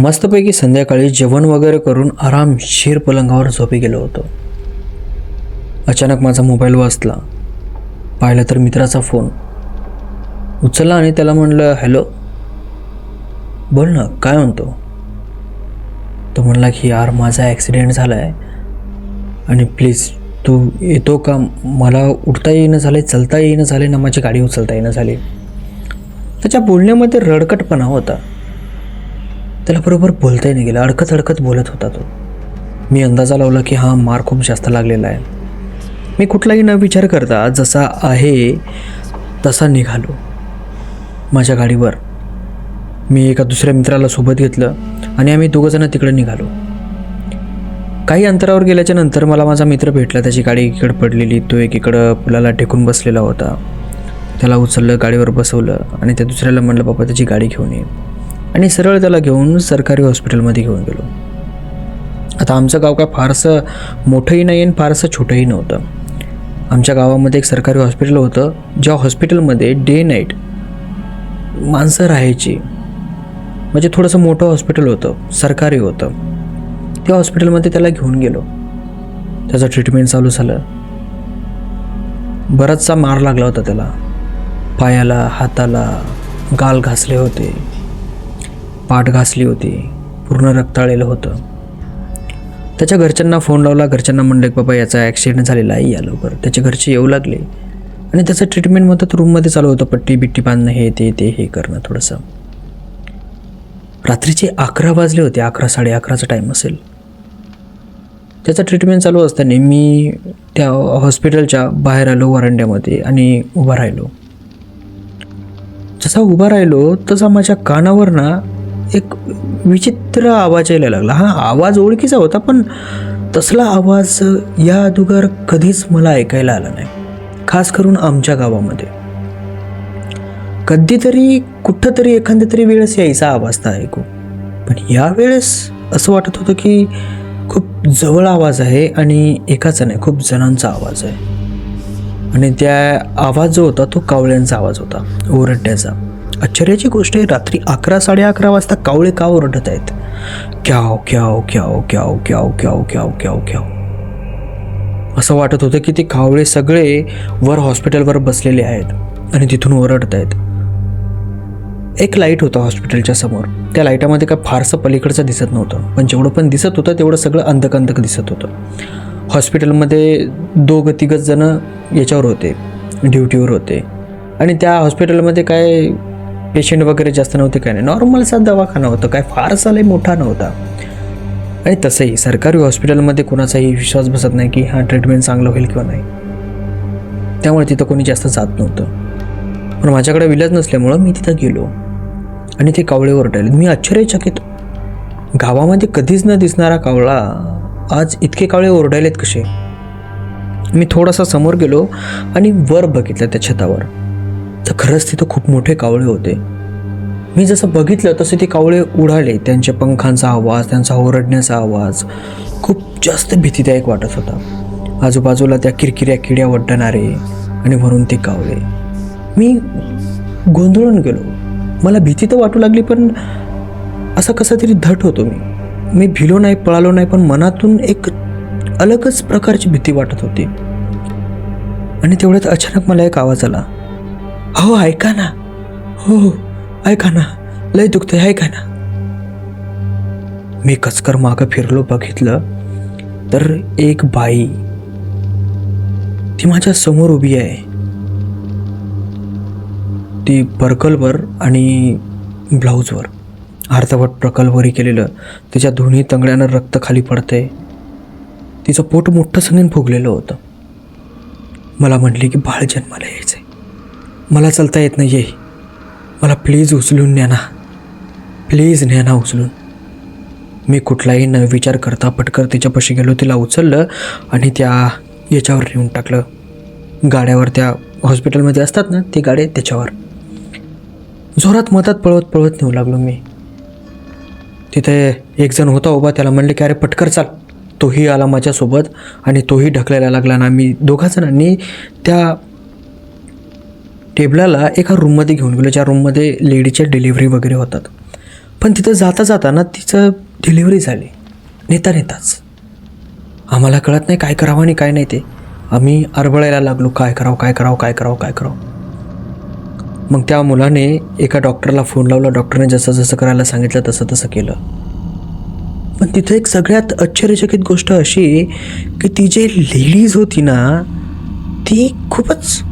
मस्तपैकी संध्याकाळी जेवण वगैरे करून आरामशीर पलंगावर झोपी गेलो होतो. अचानक माझा मोबाईल वाचला पाहिलं तर मित्राचा फोन. उचलला आणि त्याला म्हणलं हॅलो. बोल ना काय म्हणतो? तो म्हणला की यार माझा ॲक्सिडेंट झाला आहे आणि प्लीज तू येतो का? मला उठता येईनं झाले चलता येईनं झाले ना माझी गाडी उचलता येईनं झाली. त्याच्या बोलण्यामध्ये रडकटपणा होता. त्याला बरोबर बोलताही नाही गेलं. अडकत अडकत बोलत होता तो. मी अंदाजा लावला की हा मार खूप जास्त लागलेला आहे. मी कुठलाही न विचार करता जसा आहे तसा निघालो. माझ्या गाडीवर. मी एका दुसऱ्या मित्राला सोबत घेतलं आणि आम्ही दोघंजणं तिकडे निघालो. काही अंतरावर गेल्याच्यानंतर मला माझा मित्र भेटला. त्याची गाडी एकीकडे पडलेली तो एकीकडं पुलाला टेकून बसलेला होता. त्याला उचललं गाडीवर बसवलं आणि त्या दुसऱ्याला म्हणलं बाबा त्याची गाडी घेऊन ये. आणि सरळ त्याला घेऊन सरकारी हॉस्पिटलमध्ये घेऊन गेलो. आता आमचं गाव काय फारसं मोठंही नाही आणि फारसं छोटंही नव्हतं. आमच्या गावामध्ये एक सरकारी हॉस्पिटल होतं ज्या हॉस्पिटलमध्ये डे नाईट माणसं राहायची. म्हणजे थोडंसं मोठं हॉस्पिटल होतं सरकारी होतं. त्या हॉस्पिटलमध्ये त्याला घेऊन गेलो. त्याचं ट्रीटमेंट चालू झालं. बराचसा मार लागला होता त्याला. पायाला हाताला गाल घासले होते. पाठ घासली होती. पूर्ण रक्ताळलेलं होतं. त्याच्या घरच्यांना फोन लावला. घरच्यांना म्हणलं की बाबा याचा ॲक्सिडेंट झालेला आहे. या लवकर. त्याचे घरचे येऊ लागले. आणि त्याचं ट्रीटमेंट मग रूममध्ये चालू होतं. पट्टी बिट्टी बांधणं हे ते ते हे करणं थोडंसं. रात्रीचे अकरा वाजले होते. अकरा साडे अकराचा टाईम असेल. त्याचं ट्रीटमेंट चालू असताना मी त्या हॉस्पिटलच्या बाहेर आलो वरांड्यामध्ये आणि उभा राहिलो. जसा उभा राहिलो तसा माझ्या कानावर ना एक विचित्र आवाज यायला लागला. हा आवाज ओळखीचा होता पण तसला आवाज या अगोदर कधीच मला ऐकायला आला नाही. खास करून आमच्या गावामध्ये. कधीतरी कुठंतरी एखाद्या तरी वेळेस यायचा आवाज तर ऐकू. पण यावेळेस असं वाटत होतं की खूप जवळ आवाज आहे आणि एकाचा नाही खूप जणांचा आवाज आहे. आणि त्या आवाज जो होता तो कावळ्यांचा आवाज होता ओरडण्याचा. आश्चर्याची गोष्ट आहे रात्री अकरा साडे अकरा वाजता कावळे का ओरडत आहेत. क्याव क्याव क्याव क्याव क्याव क्याव क्याव क्याव क्याव. असं वाटत होतं की ते कावळे सगळे वर हॉस्पिटलवर बसलेले आहेत आणि तिथून ओरडत आहेत. एक लाइट होता हॉस्पिटलच्या समोर. त्या लाईटामध्ये काय फारसं पलीकडचं दिसत नव्हतं. पण जेवढं पण दिसत होतं तेवढं सगळं अंधक अंधक दिसत होतं. हॉस्पिटलमध्ये दोघं तिघच जणं याच्यावर होते ड्युटीवर होते. आणि त्या हॉस्पिटलमध्ये काय पेशंट वगैरे जास्त नव्हते काय नाही. नॉर्मलचा दवाखाना होता काय फारसा लय मोठा नव्हता. आणि तसंही सरकारी हॉस्पिटलमध्ये कोणाचाही विश्वास बसत नाही की हा ट्रीटमेंट चांगलं होईल किंवा नाही. त्यामुळे तिथं कोणी जास्त जात नव्हतं. पण माझ्याकडे विलाज नसल्यामुळं मी तिथं गेलो. आणि ते कावळे ओरडायले मी आश्चर्यचकित. गावामध्ये कधीच न दिसणारा कावळा आज इतके कावळे ओरडायलेत कसे? मी थोडासा समोर गेलो आणि वर बघितलं त्या छतावर. तर खरंच तिथं खूप मोठे कावळे होते. मी जसं बघितलं तसे ते कावळे उडाले. त्यांच्या पंखांचा आवाज त्यांचा ओरडण्याचा आवाज खूप जास्त भीतीदायक वाटत होता. आजूबाजूला त्या किरकिऱ्या किड्या वड्डणारे आणि वरून ते कावळे. मी गोंधळून गेलो. मला भीती तर वाटू लागली पण असं कसा तरी धट होतो मी. मी भिलो नाही पळालो नाही पण मनातून एक अलगच प्रकारची भीती वाटत होती. आणि तेवढ्यात अचानक मला एक आवाज आला. हो ऐका ना. हो हो. ऐका ना. लय दुखतंय ऐका ना. मी कचकर मागं फिरलो बघितलं तर एक बाई ती माझ्यासमोर उभी आहे. ती पर्कलवर आणि ब्लाऊजवर अर्धवट प्रकलवरी केलेलं तिच्या दोन्ही तंगड्यानं रक्त खाली पडतंय. तिचं पोट मोठं सगळ्यान फुगलेलं होतं. मला म्हटली की बाळ जन्माला यायचं आहे मला चालता येत नाही आहे मला प्लीज उचलून न्या ना. प्लीज न्या ना उचलून. मी कुठलाही न विचार करता पटकर तिच्यापाशी गेलो तिला उचललं आणि त्या याच्यावर नेऊन टाकलं. गाड्यावर त्या हॉस्पिटलमध्ये असतात ना ती गाडी त्याच्यावर. जोरात मतात पळवत पळवत नेऊ लागलो मी. तिथे एक जण होता उभा त्याला म्हणले की अरे पटकर चाल. तोही आला माझ्यासोबत आणि तोही ढकलायला लागला ना. मी दोघा जणांनी त्या टेबलाला एका रूममध्ये घेऊन गेलो ज्या रूममध्ये लेडीच्या डिलिव्हरी वगैरे होतात. पण तिथं जाता जाताना तिचं डिलिव्हरी झाली. नेता नेताच. आम्हाला कळत नाही काय करावं आणि काय नाही ते. आम्ही अरबळायला लागलो काय करावं काय करावं काय करावं काय करावं. मग त्या मुलाने एका डॉक्टरला फोन लावला. डॉक्टरने जसं जसं करायला सांगितलं तसं तसं केलं. पण तिथे एक सगळ्यात आश्चर्यचकित गोष्ट अशी की ती जे लेडीज होती ना ती खूपच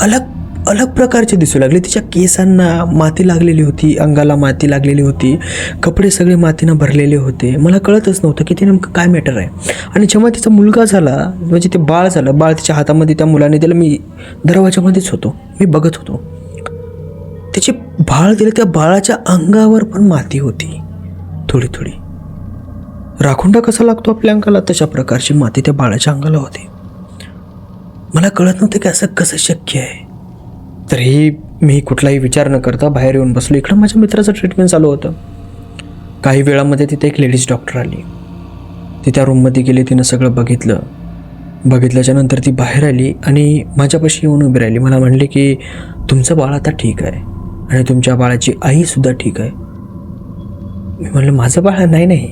अलग अलग प्रकारचे दिसू लागले. तिच्या केसांना माती लागलेली होती अंगाला माती लागलेली होती कपडे सगळे मातीनं भरलेले होते. मला कळतच नव्हतं की ते नेमकं काय मॅटर आहे. आणि जेव्हा तिचा मुलगा झाला म्हणजे ते बाळ झालं बाळ तिच्या हातामध्ये त्या मुलाने दिलं मी दरवाजामध्येच होतो. मी बघत होतो. त्याचे बाळ दिलं त्या बाळाच्या अंगावर पण माती होती. थोडी थोडी. राखुंडा कसा लागतो आपल्या अंगाला? तशा प्रकारची माती त्या बाळाच्या अंगाला होती. मला कळत नव्हतं की असं कसं शक्य आहे. तरीही मी कुठलाही विचार न करता बाहेर येऊन बसलो. इकडं माझ्या मित्राचं ट्रीटमेंट चालू होतं. काही वेळामध्ये तिथे एक लेडीज डॉक्टर आली. ती त्या रूममध्ये गेली तिनं सगळं बघितलं. बघितल्याच्या नंतर ती बाहेर आली आणि माझ्यापाशी येऊन उभी राहिली. मला म्हणले की तुमचं बाळ आता ठीक आहे आणि तुमच्या बाळाची आईसुद्धा ठीक आहे. मी म्हणलं माझं बाळ नाही नाही.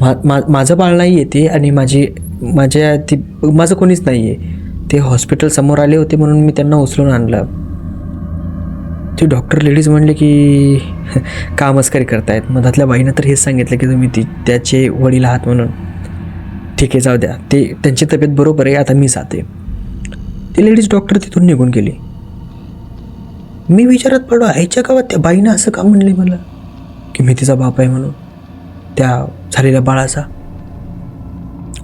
मा मा माझं बाळ नाही आहे ते आणि माझी माझ्या ती माझं कोणीच नाही आहे ते हॉस्पिटल समोर आले होते म्हणून मी त्यांना उचलून आणलं. ते डॉक्टर लेडीज म्हणले की का मस्करी करतायत. मधातल्या बाईनं तर हेच सांगितलं की तुम्ही ती त्याचे वडील आहात म्हणून. ठीक आहे जाऊ द्या. ते त्यांची तब्येत बरोबर आहे आता मी जाते. ती लेडीज डॉक्टर तिथून निघून गेली. मी विचारात पडलो आईच्या गावात त्या बाईनं असं का म्हणले मला? की मी तिचा बाप आहे म्हणून. त्या झालेल्या बाळाचा.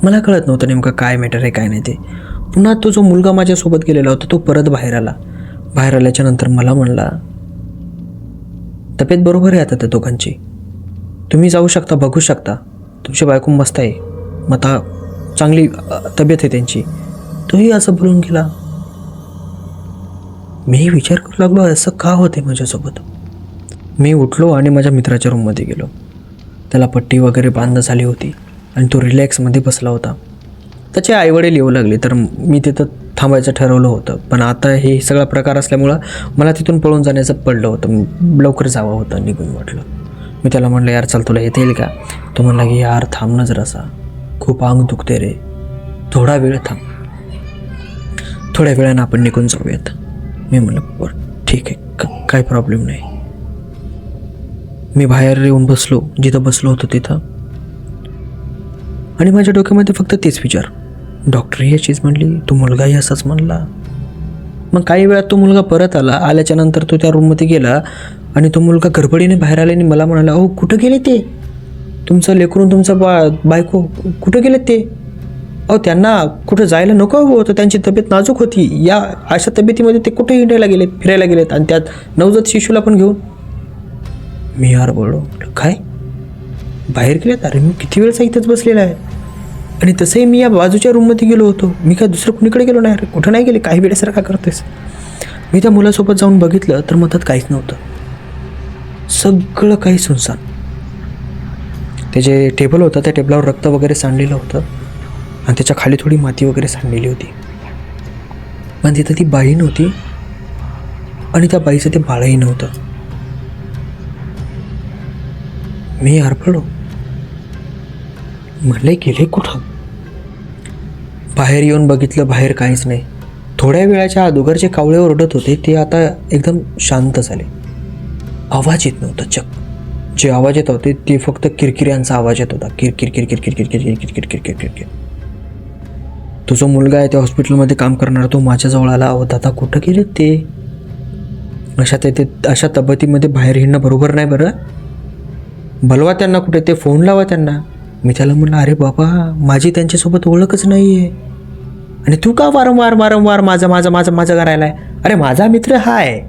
मला कळत नव्हतं नेमकं काय मॅटर आहे काय नाही ते. पुन्हा तो जो मुलगा माझ्यासोबत गेलेला होता तो परत बाहेर आला. बाहेर आल्याच्यानंतर मला म्हणला तब्येत बरोबर आहे आता त्या दोघांची. तुम्ही जाऊ शकता बघू शकता. तुमची बायको मस्त आहे. मग आता चांगली तब्येत आहे त्यांची. तोही असं बोलून गेला. मी विचार करू लागलो असं का होते माझ्यासोबत? मी उठलो आणि माझ्या मित्राच्या रूममध्ये गेलो. त्याला पट्टी वगैरे बांध झाली होती आणि तो रिलॅक्समध्ये बसला होता. त्याचे आईवडील येऊ लागले तर मी तिथं थांबायचं ठरवलं होतं. पण आता हे सगळा प्रकार असल्यामुळं मला तिथून पळून जाण्याचं पडलं होतं. लवकर जावं होतं निघून म्हटलं. मी त्याला म्हणलं यार चल तुला येता येईल का? तो म्हणला की यार थांब ना जरासा. खूप अंग दुखते रे. थोडा वेळ थांब. थोड्या वेळानं आपण निघून जाऊयात. मी म्हणलं बरं ठीक आहे. क- काय प्रॉब्लेम नाही. मी बाहेर येऊन बसलो. जिथं बसलो होतो तिथं. आणि माझ्या डोक्यामध्ये फक्त तेच विचार. डॉक्टर याचीच म्हणली तो मुलगाही असाच म्हणला. मग काही वेळात तो मुलगा परत आला. आल्याच्यानंतर तो त्या रूममध्ये गेला आणि तो मुलगा गडबडीने बाहेर आला आणि मला म्हणाला अहो कुठं गेले ते? तुमचं लेकरून तुमचं बा बायको कुठं गेलेत ते? अहो त्यांना कुठं जायला नको हवं होतं त्यांची तब्येत नाजूक होती. या अशा तब्येतीमध्ये ते कुठे हिंडायला गेलेत फिरायला गेलेत आणि त्यात नवजात शिशूला पण घेऊन. मी यार बोललो. काय? बाहेर गेलेत अरे मी किती वेळचा इथंच बसलेला आहे. आणि तसंही मी या बाजूच्या रूममध्ये गेलो होतो. मी काय दुसरं कुणीकडे गेलो नाही अरे कुठं नाही गेले? काही वेळेसारखा करतेस मी त्या मुलासोबत जाऊन बघितलं तर मधात काहीच नव्हतं. सगळं काही सुनसान. ते जे टेबल होतं त्या टेबलावर रक्त वगैरे सांडलेलं होतं. आणि त्याच्याखाली थोडी माती वगैरे सांडलेली होती. पण तिथं ती बाई नव्हती. आणि त्या बाईचं ते बाळही नव्हतं. मी हरपलो. म्हणले गेले कुठं बाहेर येऊन बघितलं बाहेर काहीच नाही थोड्या वेळाच्या अगोदर जे कावळे ओरडत होते ते आता एकदम शांत झाले आवाज येत नव्हता चक जे आवाज येत होते ते फक्त किरकिऱ्यांचा आवाज येत होता किरकिर किरकिर किरकिर किरकिर किरकिर किरकिर किरकिर तो जो मुलगा आहे त्या हॉस्पिटलमध्ये काम करणारा तो माझ्याजवळ आला अहो दादा कुठं गेले ते अशा ते अशा तब्येतीमध्ये बाहेर हिंडणं बरोबर नाही बरं बलवा त्यांना कुठे ते फोन लावा त्यांना मी त्याला म्हणलं अरे बाबा माझी त्यांच्यासोबत ओळखच नाही आहे आणि तू का वारंवार वारंवार माझं माझं माझं माझं करायला आहे अरे माझा मित्र हा आहे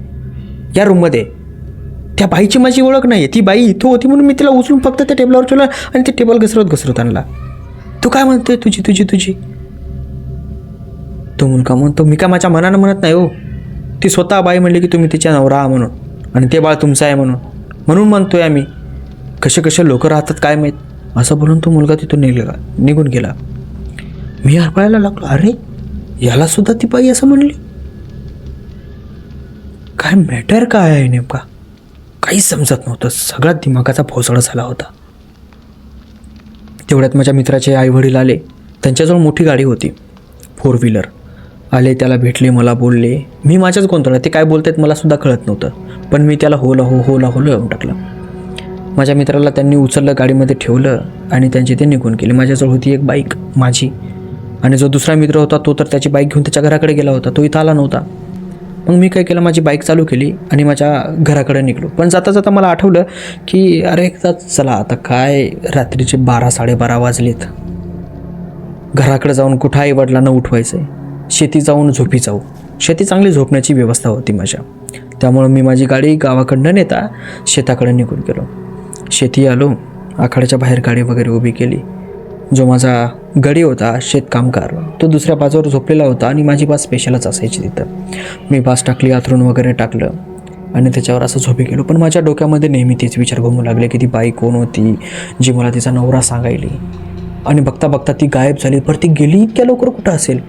या रूममध्ये त्या बाईची माझी ओळख नाही ती बाई इथं होती म्हणून मी तिला उचलून फक्त त्या टेबलावर ठेवलं आणि ते टेबल घसरत घसरत आणला. तू काय म्हणतोय तुझी तुझी तुझी? तो मुलगा म्हणतो मी का माझ्या मनानं म्हणत नाही हो. ती स्वतः बाई म्हणली की तुम्ही तिच्या नवरा आहा म्हणून आणि ते बाळ तुमचं आहे म्हणून. म्हणून म्हणतोय आम्ही. कसे कसे लोक राहतात काय माहीत? असं बोलून तो मुलगा तिथून निघला निघून गेला. मी हरपळायला लागलो अरे याला सुद्धा ती बाई असं म्हणली? काय मॅटर काय आहे नेमका? काहीच समजत नव्हतं. सगळा दिमागाचा भोसडा झाला होता. तेवढ्यात माझ्या मित्राचे आईवडील आले. त्यांच्याजवळ मोठी गाडी होती. फोर व्हीलर आले त्याला भेटले मला बोलले. मी माझ्याच गोंधळात ते काय बोलतायत मला सुद्धा कळत नव्हतं. पण मी त्याला होला हो होला हो, हो लावून हो टाकलं माझ्या मित्राला त्यांनी उचललं गाडीमध्ये ठेवलं आणि त्यांची ते निघून गेले. माझ्याजवळ होती एक बाईक माझी. आणि जो दुसरा मित्र होता तो तर त्याची बाईक घेऊन त्याच्या घराकडे गेला होता. तो इथं आला नव्हता. मग मी काय केलं माझी बाईक चालू केली आणि माझ्या घराकडे निघलो. पण जाता जाता मला आठवलं की अरे एकदा चला आता काय रात्रीचे बारा साडेबारा वाजलेत. घराकडे जाऊन कुठं आई वडिलांना उठवायचं आहे शेती जाऊन झोपी जाऊ. शेती चांगली झोपण्याची व्यवस्था होती माझ्या. त्यामुळं मी माझी गाडी गावाकडनं नेता शेताकडे निघून गेलो. शेती आलो आखाड्याच्या बाहेर गाडी वगैरे उभी केली. जो माझा गडी होता शेतकामकार तो दुसऱ्या बाजूवर झोपलेला होता आणि माझी बास स्पेशलच असायची तिथं. मी बास टाकली आथरून वगैरे टाकलं आणि त्याच्यावर असं झोपी गेलो. पण माझ्या डोक्यामध्ये नेहमी तेच विचार घुमू लागले की ती बाई कोण होती जी मला तिचा नवरा सांगायली. आणि बघता बघता ती गायब झाली. पर ती गेली इतक्या लवकर कुठं असेल?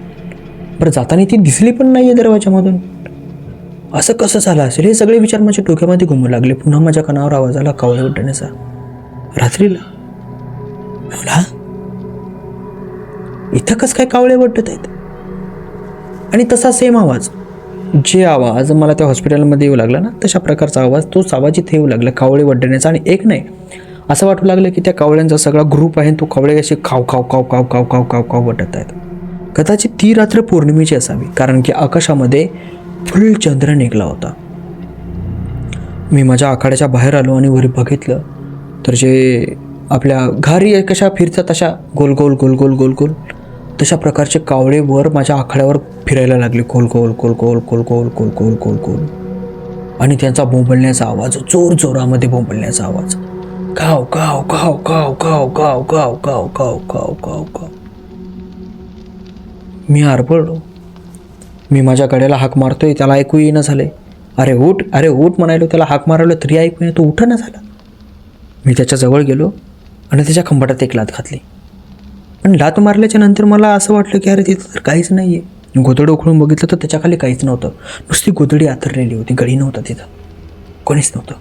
बरं जाताना ती दिसली पण नाही आहे दरवाजामधून. असं कसं झालं असेल? हे सगळे विचार माझ्या डोक्यामध्ये घुमू लागले. पुन्हा माझ्या कानावर आवाज आला कावळे उड्डण्याचा रात्रीला? मला? इथं कसं काय कावळे वाटत आहेत? आणि तसा सेम आवाज. जे आवाज मला त्या हॉस्पिटलमध्ये येऊ लागला ना तशा प्रकारचा आवाज तोच आवाज इथे येऊ लागला कावळे वड्डण्याचा आणि एक नाही असं वाटू लागलं की त्या कावळ्यांचा सगळा ग्रुप आहे तो कावळे असे खाव खाव खाव खाव खाव खाव खाव खाव वटत आहेत. कदाचित ती रात्र पौर्णिमेची असावी कारण की आकाशामध्ये फुल चंद्र निघला होता मी माझ्या आखाड्याच्या बाहेर आलो आणि वर बघितलं तर जे आपल्या घारी कशा फिरतात तशा गोल गोल गोल गोल गोल गोल तशा प्रकारचे कावळे वर माझ्या आखाड्यावर फिरायला लागले गोल गोल गोल गोल गोल गोल गोल गोल गोल गोल आणि त्यांचा बोंबलण्याचा आवाज जोर जोरामध्ये बोंबलण्याचा आवाज घाव घाव घाव घाव घाव घाव घाव घाव घाव घाव घाव घाव मी आरपडलो मी माझ्या गड्याला हाक मारतोय त्याला ऐकू येईना झाले अरे उठ अरे उठ म्हणायलो त्याला हाक मारवलं तरी ऐकू येईना तो उठना झाला. मी त्याच्याजवळ गेलो आणि त्याच्या खंबाटात एक लात घातली. पण लात मारल्याच्या नंतर मला असं वाटलं की अरे तिथं तर काहीच नाही आहे गोदडं उखळून बघितलं तर त्याच्याखाली काहीच नव्हतं. नुसती गोदडी आतरलेली होती गडी नव्हता तिथं. कोणीच नव्हतं.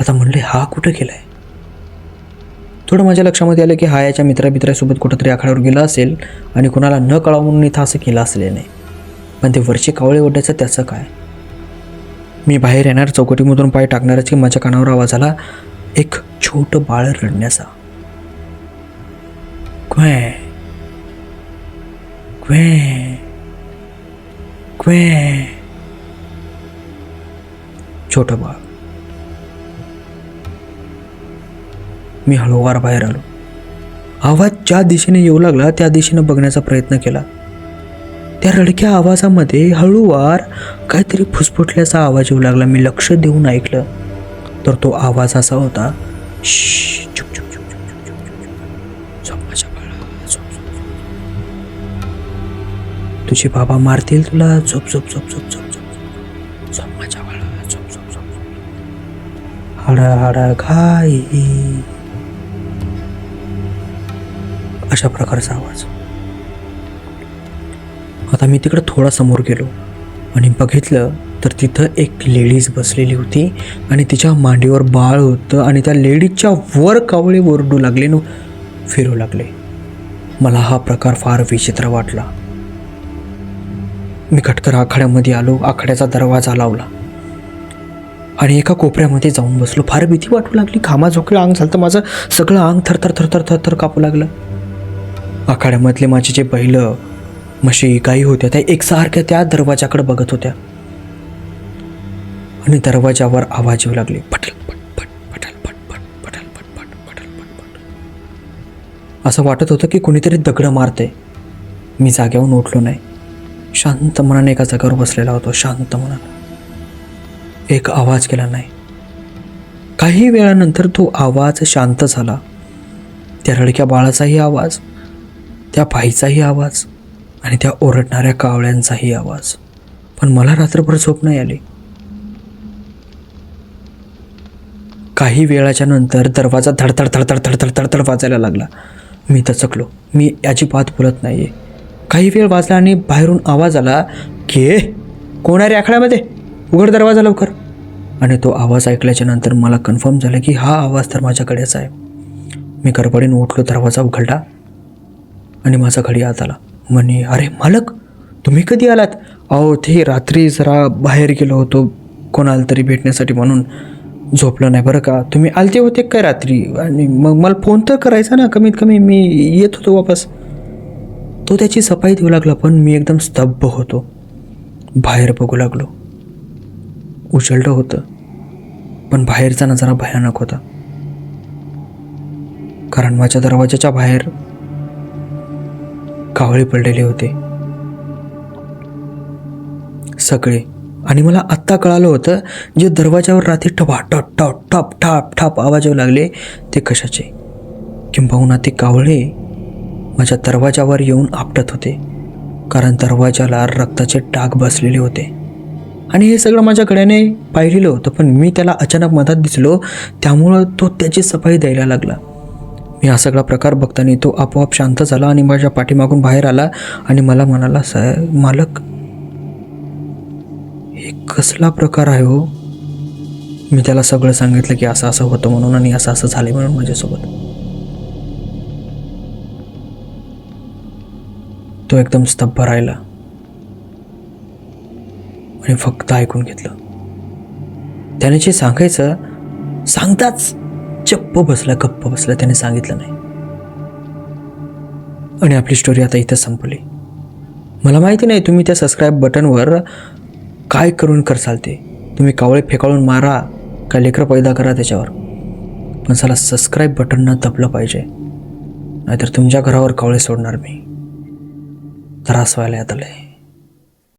आता म्हणले हा कुठं गेला आहे थोडं माझ्या लक्षामध्ये आलं की हा याच्या मित्राबित्रासोबत कुठंतरी आखाड्यावर गेला असेल आणि कोणाला न कळावं म्हणून इथं असं केलं असले नाही पण ते वरचे कावळे ओढायचं त्याचं काय? मी बाहेर येणार चौकटीमधून पाय टाकणारच की माझ्या कानावर आवाज आला? एक छोटं बाळ रडण्याचा. क्वे क्वे क्वे. छोटं बाळ. मी हळूवार बाहेर आलो. आवाज ज्या दिशेने येऊ लागला त्या दिशेने बघण्याचा प्रयत्न केला. त्या रडक्या आवाजामध्ये हळूवार काहीतरी फुसफुटल्याचा आवाज येऊ लागला मी लक्ष देऊन ऐकलं तर तो आवाज असा होता तुझे बाबा मारतील तुला झोप झोप झोप झोप झोप झोप झोप माझ्या बाळा झोप झोप झोप हाडा हाडा घाई अशा प्रकारचा आवाज आता मी तिकडं थोडा समोर गेलो आणि बघितलं तर तिथं एक लेडीज बसलेली होती आणि तिच्या मांडीवर बाळ होतं आणि त्या लेडीजच्या वर कावळे ओरडू लागले न फिरू लागले. मला हा प्रकार फार विचित्र वाटला. मी खटकर आखाड्यामध्ये आलो आखाड्याचा दरवाजा लावला. आणि एका कोपऱ्यामध्ये जाऊन बसलो. फार भीती वाटू लागली. खामा झोकलं अंग झालं तर माझं. सगळं अंग थरथर थरथर थरथर कापू लागलं. आखाड्यामधले माझे जे बैलं म्हशी गाई होत्या त्या एकसारख्या त्या दरवाजाकडे बघत होत्या. आणि दरवाजावर आवाज येऊ लागले पटल पटल पट असं वाटत होतं की कोणीतरी दगडं मारते मी जाग्यावरून उठलो नाही. शांत मनाने एका जागेवर बसलेला होतो शांत मनाने. एक आवाज केला नाही. काही वेळानंतर तो आवाज शांत झाला. त्या रडक्या बाळाचाही आवाज त्या बाईचाही आवाज. आणि त्या ओरडणाऱ्या कावळ्यांचाही आवाज. पण मला रात्रभर झोप नाही आली. काही वेळाच्या नंतर दरवाजा धडधड धडधड धडधड धडधड वाजायला लागला. मी दचकलो. मी अजिबात बोलत नाही आहे काही वेळ वाजला आणि बाहेरून आवाज आला की? कोण आहे रे आखड्यामध्ये? उघड दरवाजा लवकर. आणि तो आवाज ऐकल्याच्या नंतर मला कन्फर्म झालं की हा आवाज तर माझ्याकडेच आहे. मी गडबडीनं उठलो दरवाजा उघडला आणि माझा घडी आत आला. म्हणे अरे मालक तुम्ही कधी आलात? अहो ते रात्री जरा बाहेर गेलो होतो कोणाला तरी भेटण्यासाठी म्हणून. झोपलं नाही बरं का? तुम्ही आलते होते काय रात्री? आणि मग मला फोन तर करायचा ना कमीत कमी मी येत होतो वापस. तो त्याची सफाई देऊ लागला पण मी एकदम स्तब्ध होतो. बाहेर बघू लागलो. उजळलं होतं पण बाहेरचा नजारा भयानक होता. कारण माझ्या दरवाजाच्या बाहेर कावळे पडलेले होते. सगळे. आणि मला आत्ता कळालं होतं जे दरवाजावर रात्री ठवा टप टप टप ठाप ठाप आवाज येऊ लागले ते कशाचे? किंबहुना ते कावळे माझ्या दरवाजावर येऊन आपटत होते कारण दरवाजाला रक्ताचे डाग बसलेले होते. आणि हे सगळं माझ्या गड्याने पाहिलेलं होतं पण मी त्याला अचानक मधात दिसलो त्यामुळं तो त्याची सफाई द्यायला लागला. मी हा सगळा प्रकार बघताना तो आपोआप शांत झाला आणि माझ्या पाठीमागून बाहेर आला आणि मला म्हणाला साहेब मालक हे कसला प्रकार आहे हो? मी त्याला सगळं सांगितलं की असं असं होतं म्हणून आणि असं असं झालं म्हणून माझ्यासोबत. तो एकदम स्तब्ध राहिला आणि फक्त ऐकून घेतलं. त्याने जे सांगायचं सांगताच. चप्प बसला गप्प बसला त्याने सांगितलं नाही. आणि आपली स्टोरी आता इथं संपली. मला माहिती नाही तुम्ही त्या सबस्क्राईब बटनवर काय करून करसाल ते? तुम्ही कावळे फेकाळून मारा का लेकरं पैदा करा त्याच्यावर. पण चला सबस्क्राईब बटननं न दबलं पाहिजे. नाहीतर तुमच्या घरावर कावळे सोडणार मी. त्रास व्हायला आता लय